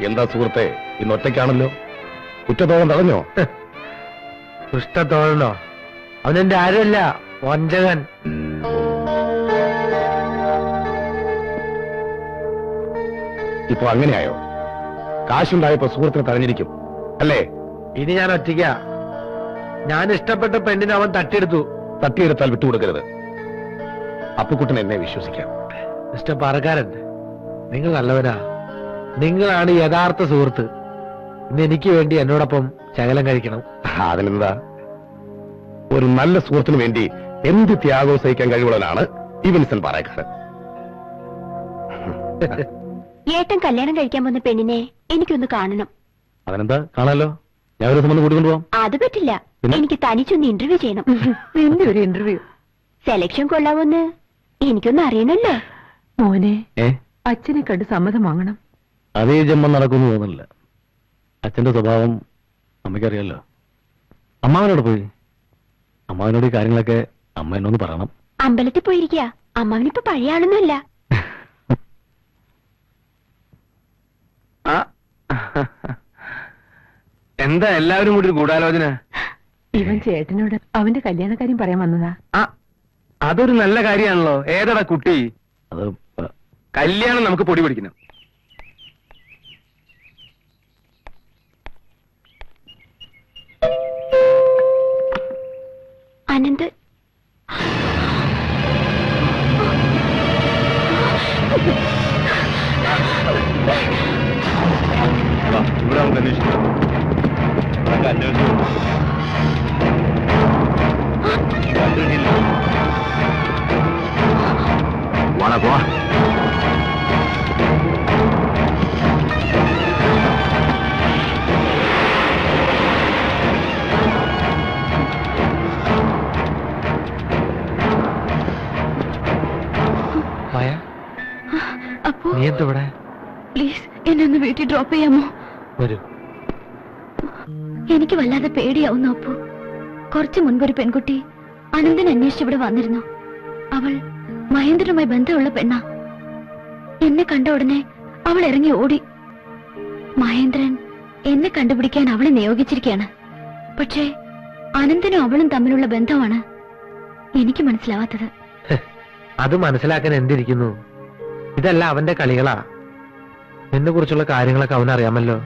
എന്താ സുഹൃത്തെ ഇന്ന് ഒറ്റയ്ക്കാണല്ലോ? കുറ്റത്തോളം തടഞ്ഞോ? കുഷ്ടത്തോളനോ അവനെന്റെ ആരുമല്ല വഞ്ചകൻ. ഇപ്പൊ അങ്ങനെയായോ? കാശുണ്ടായപ്പോ സുഹൃത്തിനെ തടഞ്ഞിരിക്കും അല്ലേ? ഇനി ഞാൻ ഒറ്റയ്ക്ക. ഞാൻ ഇഷ്ടപ്പെട്ട പെണ്ണിനെ അവൻ തട്ടിയെടുത്തു. തട്ടിയെടുത്താൽ വിട്ടുകൊടുക്കരുത്. അപ്പുക്കുട്ടൻ എന്നെ വിശ്വസിക്കാം. മിസ്റ്റർ പാറക്കാരൻ നിങ്ങൾ നല്ലവനാ. നിങ്ങളാണ് യഥാർത്ഥ സുഹൃത്ത്. ഇന്ന് എനിക്ക് വേണ്ടി എന്നോടൊപ്പം ശകലം കഴിക്കണം. അതിനെന്താ? ഒരു നല്ല സുഹൃത്തിനു വേണ്ടി എന്ത് ത്യാഗവും സഹിക്കാൻ കഴിവുള്ളവനാണ് ഈ വിൻസൻ പാറേക്കാരൻ. ഏട്ടൻ കല്യാണം കഴിക്കാൻ വന്ന പെണ്ണിനെ എനിക്കൊന്ന് കാണണം. അതിനെന്താ കാണാലോ? ഞാൻ ഒരു ദിവസം വന്ന് കൊണ്ടുപോകാം അത് പറ്റില്ല. പിന്നെ? എനിക്ക് തനിച്ചൊന്ന് ഇന്റർവ്യൂ ചെയ്യണം. നിന്റെ ഒരു ഇന്റർവ്യൂ സെലക്ഷൻ കൊള്ളാവോന്ന്. എനിക്കൊന്നും അറിയണല്ലോ. മോനെ ഏ? അച്ഛനെ കണ്ട് സമ്മതം വാങ്ങണം. അതേ ജന്മം നടക്കുമെന്ന് തോന്നില്ല അച്ഛന്റെ സ്വഭാവം അമ്മയ്ക്കറിയാലോ. അമ്മാവനോട് പോയി. അമ്മാവനോട് ഈ കാര്യങ്ങളൊക്കെ അമ്മ എന്നൊന്ന് പറയണം. അമ്പലത്തിൽ പോയിരിക്കുക. അമ്മാവനിപ്പോ പഴയ ആളൊന്നുമല്ല. എന്താ എല്ലാവരും കൂടി ഒരു ഗൂഢാലോചന? ഇവൻ ചേട്ടനോട് അവന്റെ കല്യാണ കാര്യം പറയാൻ വന്നതാ. ആ അതൊരു നല്ല കാര്യമാണല്ലോ. ഏതടാ കുട്ടി? അത് കല്യാണം നമുക്ക് പൊടി പിടിക്കണം അനന്ത്. ഇവിടെ നമുക്ക് അന്വേഷിക്കാം. അതൊക്കെ അന്വേഷിച്ചു വാടാ പോവാ. നീ പ്ലീസ് എന്നെ ഒന്ന് വീട്ടിൽ ഡ്രോപ്പ് ചെയ്യാമോ? വരൂ. എനിക്ക് വല്ലാതെ പേടിയാവുന്നു അപ്പു. കുറച്ചു മുൻപ് ഒരു പെൺകുട്ടി അനന്തൻ അന്വേഷിച്ച് ഇവിടെ വന്നിരുന്നു. അവൾ മഹേന്ദ്രനുമായി ബന്ധമുള്ള പെണ്ണാ. എന്നെ കണ്ട ഉടനെ അവൾ ഇറങ്ങി ഓടി. മഹേന്ദ്രൻ എന്നെ കണ്ടുപിടിക്കാൻ അവളെ നിയോഗിച്ചിരിക്കുകയാണ്. പക്ഷേ അനന്തനും അവളും തമ്മിലുള്ള ബന്ധമാണ് എനിക്ക് മനസ്സിലാവാത്തത്. അത് മനസ്സിലാക്കാൻ എന്തിരിക്കുന്നു? ഇതല്ല അവന്റെ കളികളാ. നിന്നെ കുറിച്ചുള്ള കാര്യങ്ങളൊക്കെ അവനറിയാമല്ലോ.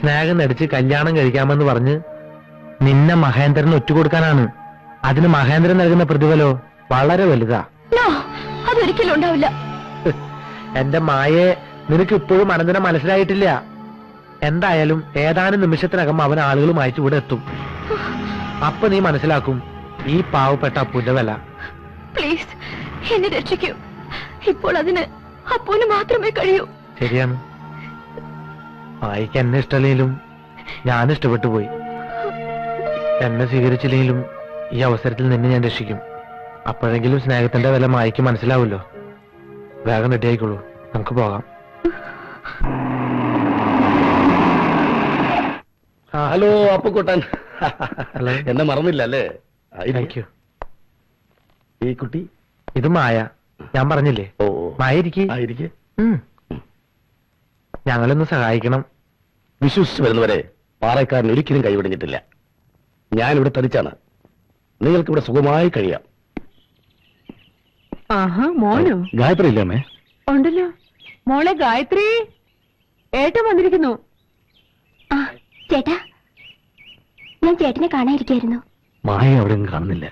സ്നേഹം നടിച്ച് കല്യാണം കഴിക്കാമെന്ന് പറഞ്ഞ് നിന്നെ മഹേന്ദ്രന് ഒറ്റുകൊടുക്കാനാണ്. അതിന് മഹേന്ദ്രൻ നൽകുന്ന പ്രതിഫലോ വളരെ വലുതാ. അതൊരിക്കലും ഉണ്ടാവില്ല. എന്റെ മായെ നിനക്ക് ഇപ്പോഴും അനന്തരം മനസ്സിലായിട്ടില്ല. എന്തായാലും ഏതാനും നിമിഷത്തിനകം അവൻ ആളുകളുമായിട്ട് ഇവിടെ എത്തും. അപ്പൊ നീ മനസ്സിലാക്കും ഈ പാവപ്പെട്ട അപ്പുന്റെ വില പ്ലീസ് എന്നെ രക്ഷിക്കൂ. ഇപ്പോൾ അതിന് അപ്പൂന് മാത്രമേ കഴിയൂ. ശരിയാണ്. മായിക്ക് എന്നെ ഇഷ്ടമല്ലെങ്കിലും ഞാൻ ഇഷ്ടപ്പെട്ടു പോയി. എന്നെ സ്വീകരിച്ചില്ലെങ്കിലും ഈ അവസരത്തിൽ നിന്നെ ഞാൻ രക്ഷിക്കും. അപ്പോഴെങ്കിലും സ്നേഹത്തിന്റെ വില മായിക്ക് മനസ്സിലാവുമല്ലോ. വേഗം റെഡി ആയിക്കോളൂ. നമുക്ക് പോകാം. ഹലോ അപ്പുക്കുട്ടൻ. ഹലോ. എന്നെ മറന്നില്ല അല്ലേ? ഈ കുട്ടി? ഇത് മായ. ഞാൻ പറഞ്ഞില്ലേ? ഓ ഞങ്ങളൊന്ന് സഹായിക്കണം. വിശ്വസിച്ച് വരുന്നവരെ പാറക്കാരൻ ഒരിക്കലും കൈവിടിഞ്ഞിട്ടില്ല. ഞാനിവിടെ തനിച്ചാണ്. നിങ്ങൾക്ക് ഇവിടെ സുഖമായി കഴിയാം. മോനോ? ഗായത്രി ഇല്ലേ ഉണ്ടല്ലോ. മോളെ ഗായത്രി ഏട്ടൻ വന്നിരിക്കുന്നു. ആ ചേട്ടാ. ഞാൻ ചേട്ടനെ കാണാതിരിക്കായിരുന്നു മായ അവിടെ കാണുന്നില്ല.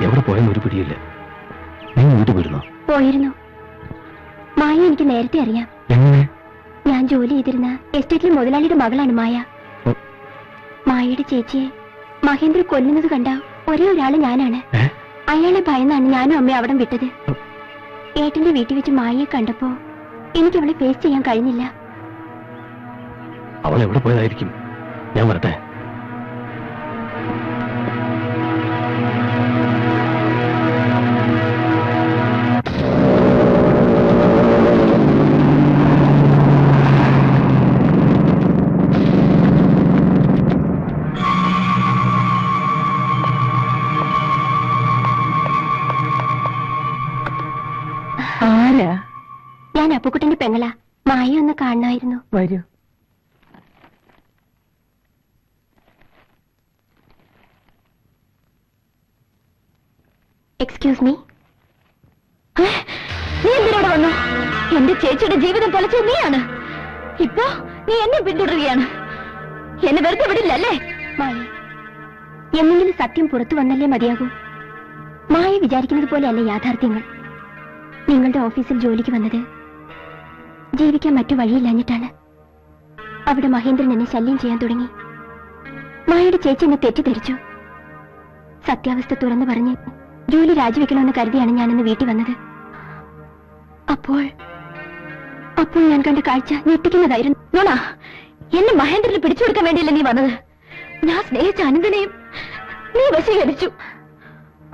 എവിടെ പോയെന്ന് ഒരു പിടിയില്ല. നീ വീട്ടിൽ പോയിരുന്നോ? പോയിരുന്നു. എനിക്ക് നേരത്തെ അറിയാം. ഞാൻ ജോലി ചെയ്തിരുന്ന എസ്റ്റേറ്റിലെ മുതലാളിയുടെ മകളാണ് മായ. മായയുടെ ചേച്ചിയെ മഹേന്ദ്ര കൊല്ലുന്നത് കണ്ട ഒരേ ഒരാൾ ഞാനാണ്. അയാളെ ഭയന്നാണ് ഞാനും അമ്മയും അവിടം വിട്ടത്. ഏട്ടന്റെ വീട്ടിൽ വെച്ച് മായയെ കണ്ടപ്പോ എനിക്ക് അവളെ ഫേസ് ചെയ്യാൻ കഴിഞ്ഞില്ല. അവൾ എവിടെ പോയതായിരിക്കും? ഞാൻ വരട്ടെ. എക്സ്ക്യൂസ് മീ നീ എന്തിനോട് വന്നു? എന്റെ ചേച്ചിയുടെ ജീവിതം പൊലച്ചത് നീയാണ്. ഇപ്പോ നീ എന്നെ പിന്തുടരുകയാണ്. എന്നെ വെറുതെ വിടില്ലല്ലേ? മായ എന്നെങ്കിലും സത്യം പുറത്തു വന്നല്ലേ മതിയാകൂ? മായ വിചാരിക്കുന്നത് പോലെയല്ല യാഥാർത്ഥ്യങ്ങൾ. നിങ്ങളുടെ ഓഫീസിൽ ജോലിക്ക് വന്നത് ജീവിക്കാൻ മറ്റു വഴിയില്ലാഞ്ഞിട്ടാണ്. അവിടെ മഹേന്ദ്രൻ എന്നെ ശല്യം ചെയ്യാൻ തുടങ്ങി. മായയുടെ ചേച്ചി എന്നെ തെറ്റിദ്ധരിച്ചു. സത്യാവസ്ഥ തുറന്നു പറഞ്ഞ് ജോലി രാജിവെക്കണമെന്ന് കരുതിയാണ് ഞാൻ ഇന്ന് വീട്ടിൽ വന്നത്. അപ്പോൾ അപ്പോൾ ഞാൻ കണ്ട കാഴ്ച ഞെട്ടിക്കുന്നതായിരുന്നു നോണാ എന്നെ മഹേന്ദ്രന് പിടിച്ചു കൊടുക്കാൻ വേണ്ടിയല്ലേ നീ വന്നത്? ഞാൻ സ്നേഹിച്ച അനന്തനെയും നീ വശീകരിച്ചു.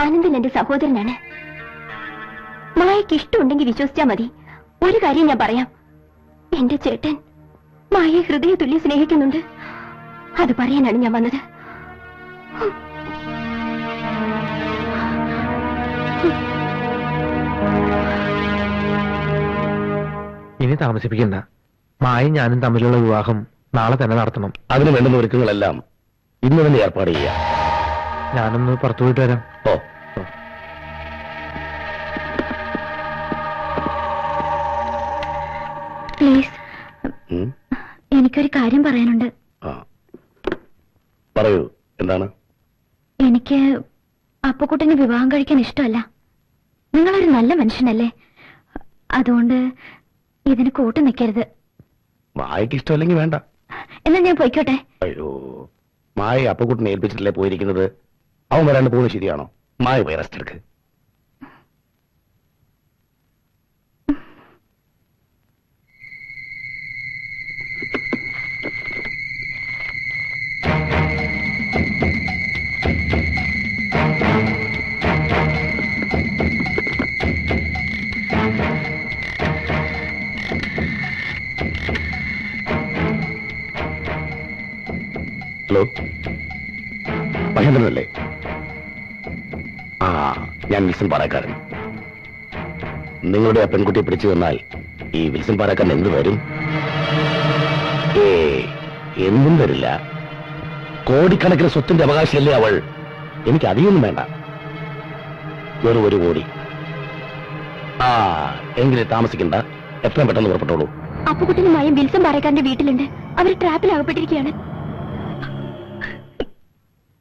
അനന്തൻ എന്റെ സഹോദരനാണ്. മായയ്ക്ക് ഇഷ്ടമുണ്ടെങ്കിൽ വിശ്വസിച്ചാ മതി. ഒരു കാര്യം ഞാൻ പറയാം. എന്റെ ചേട്ടൻ മായയെ ഹൃദയ തുല്യം സ്നേഹിക്കുന്നുണ്ട്. അത് പറയാനാണ് ഞാൻ വന്നത്. ഇനി താമസിപ്പിക്കണ്ട. മായും ഞാനും തമ്മിലുള്ള വിവാഹം നാളെ തന്നെ നടത്തണം. അതിന് വേണ്ടുന്ന ഒരുക്കങ്ങളെല്ലാം ഇന്ന് തന്നെ ഏർപ്പാട് ചെയ്യാം. ഞാനൊന്ന് പുറത്തു പോയിട്ട് വരാം. ഓ. പ്ലീസ്. ഉം. എനിക്കൊരു കാര്യം പറയാനുണ്ട്. ആ. പറയൂ. എന്താണ്? എനിക്ക് അപ്പക്കുട്ടനെ വിവാഹം കഴിക്കാൻ ഇഷ്ടമല്ല. നിങ്ങളൊരു നല്ല മനുഷ്യനല്ലേ? അതുകൊണ്ട് ഇതിന് കൂട്ടു നിൽക്കരുത്. മായക്ക് ഇഷ്ടമല്ലെങ്കിൽ വേണ്ട. എന്നാ ഞാൻ പോയിക്കോട്ടെ. അയ്യോ മായ അപ്പക്കുട്ടിനെ ഏൽപ്പിച്ചിട്ടല്ലേ പോയിരിക്കുന്നത്? അവൻ വരാണ്ട് പോകുന്നത് ശരിയാണോ? മായ പോയി റെസ്റ്റ് എടുക്ക്. വിൽസൺ പാറക്കാരൻ. നിങ്ങളുടെ ആ പെൺകുട്ടിയെ പിടിച്ചു തന്നാൽ ഈ വിൽസൺ പാറക്കാരൻ എന്ത് വരും? ഏ എന്തും വരില്ല. കോടിക്കണക്കിന് സ്വത്തിന്റെ അവകാശമല്ലേ അവൾ? എനിക്ക് അധികമൊന്നും വേണ്ട. വെറും ഒരു കോടി. ആ എങ്കിലും താമസിക്കണ്ട. എത്രയും പെട്ടെന്ന് പുറപ്പെട്ടോളൂ. അപ്പക്കുട്ടനും മയം വിൽസൺ പാറക്കാരന്റെ വീട്ടിലുണ്ട്. അവർ ട്രാപ്പിലാകപ്പെട്ടിരിക്കുകയാണ്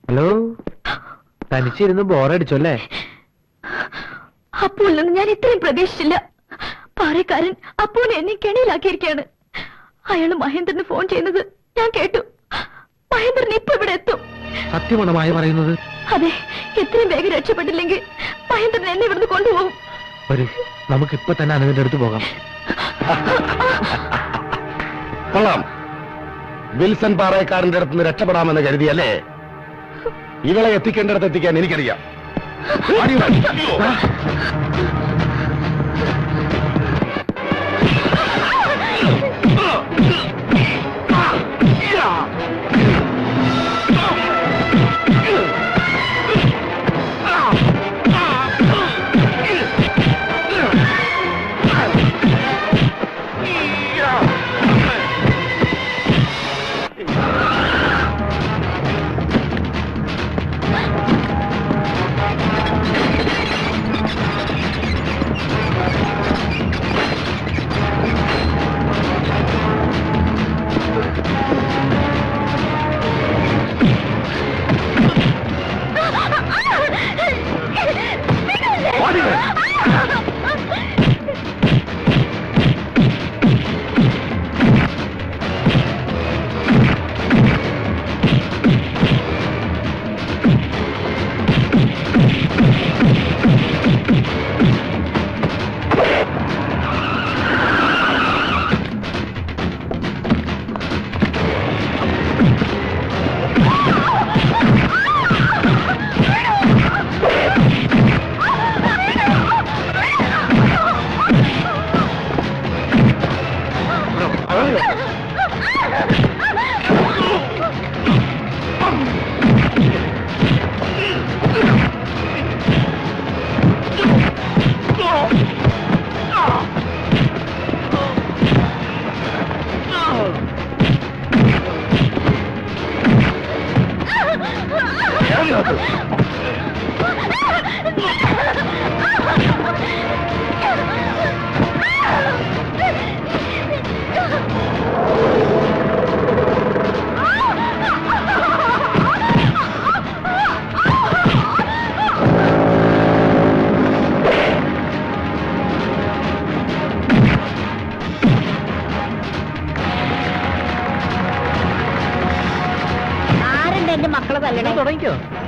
ഹലോ? തനിച്ചിരുന്ന് ബോറടിച്ചല്ലേ? അപ്പോൾ നിന്ന് ഞാൻ ഇത്രയും പ്രതീക്ഷിച്ചില്ല. പാറക്കാരൻ അപ്പൂനെ എന്നെ കെണിയിലാക്കിയിരിക്കുകയാണ്. അയാൾ മഹേന്ദ്രന് ഫോൺ ചെയ്യുന്നത് ഞാൻ കേട്ടു. മഹേന്ദ്രൻ ഇപ്പൊ ഇവിടെ എത്തും. സത്യമാണ് മായ പറയുന്നത്? അതെ എത്രയും വേഗം രക്ഷപ്പെട്ടില്ലെങ്കിൽ മഹേന്ദ്രൻ എന്നെ ഇവിടുന്ന് കൊണ്ടുപോകും. വരൂ നമുക്ക് ഇപ്പൊ തന്നെ അനുവിന്റെ അടുത്ത് പോകാം. കൊള്ളാം. വിൽസൺ പാറയക്കാരന്റെ അടുത്ത് നിന്ന് രക്ഷപ്പെടാമെന്ന് കരുതിയല്ലേ? ഇവളെ എത്തിക്കേണ്ടിടത്ത് എത്തിക്കാൻ എനിക്കറിയാം. അടി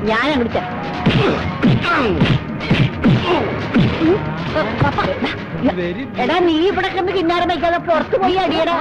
വാ. അങ്ങോട്ട് എടാ നീ ഇവിടെ കണ്ട് കിന്നാരം വയ്ക്കാതെ പുറത്തു പോയി അടിയടാ.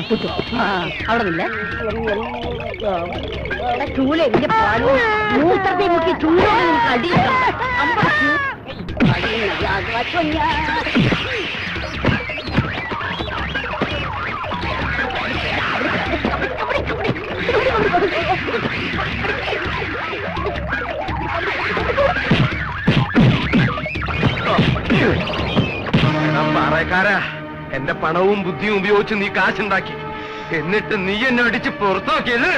കുടിച്ചോ. ആ അവിടെ നില്ല ചൂല എന്റെ പാലു മൂത്രത്തെ മുക്കി ചൂല അടി പാറക്കാരാ എന്റെ പണവും ബുദ്ധിയും ഉപയോഗിച്ച് നീ കാശുണ്ടാക്കി. എന്നിട്ട് നീ എന്നെ അടിച്ച് പുറത്താക്കിയത്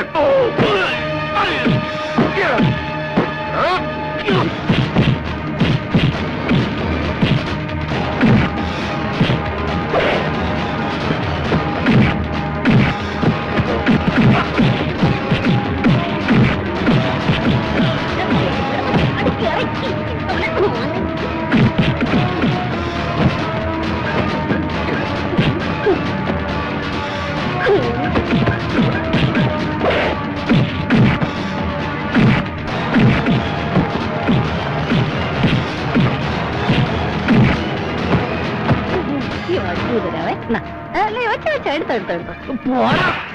അല്ലേ വെച്ച വെച്ച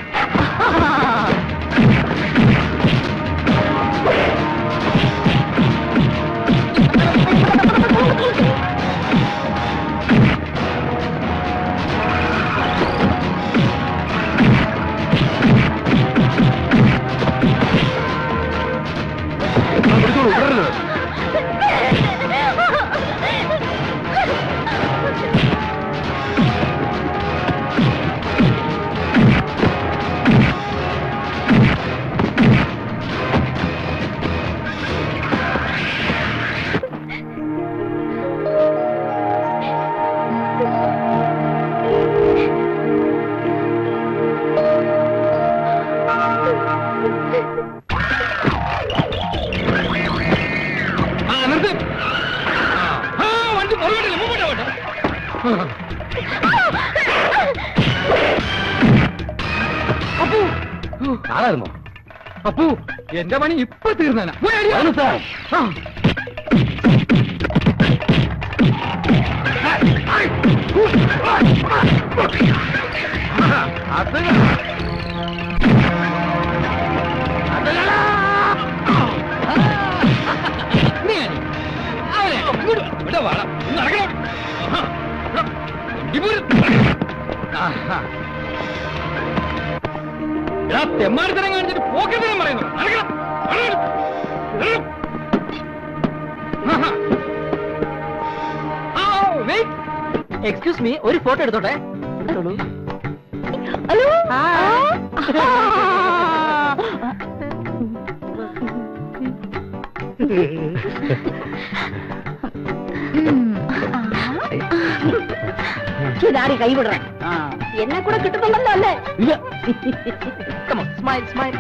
അപ്പു എന്റെ പണി ഇപ്പൊ തീർന്നാ ആണ് സാർ. അത് തെമ്മാടിത്തരം കാണിച്ചിട്ട് പോക്കറ്റിനും പറയുന്നു നടക്കണം. നടക്കണം. നടക്കണം. ആഹാ. ഞാൻ പറയുന്നു എക്സ്ക്യൂസ് മീ ഒരു ഫോട്ടോ എടുത്തോട്ടെ? ഹലോ ഇതാരി കൈവിടറേ എന്നെ കൂടെ കിട്ടുന്നുണ്ടല്ലോ അല്ലേ? smile, smile.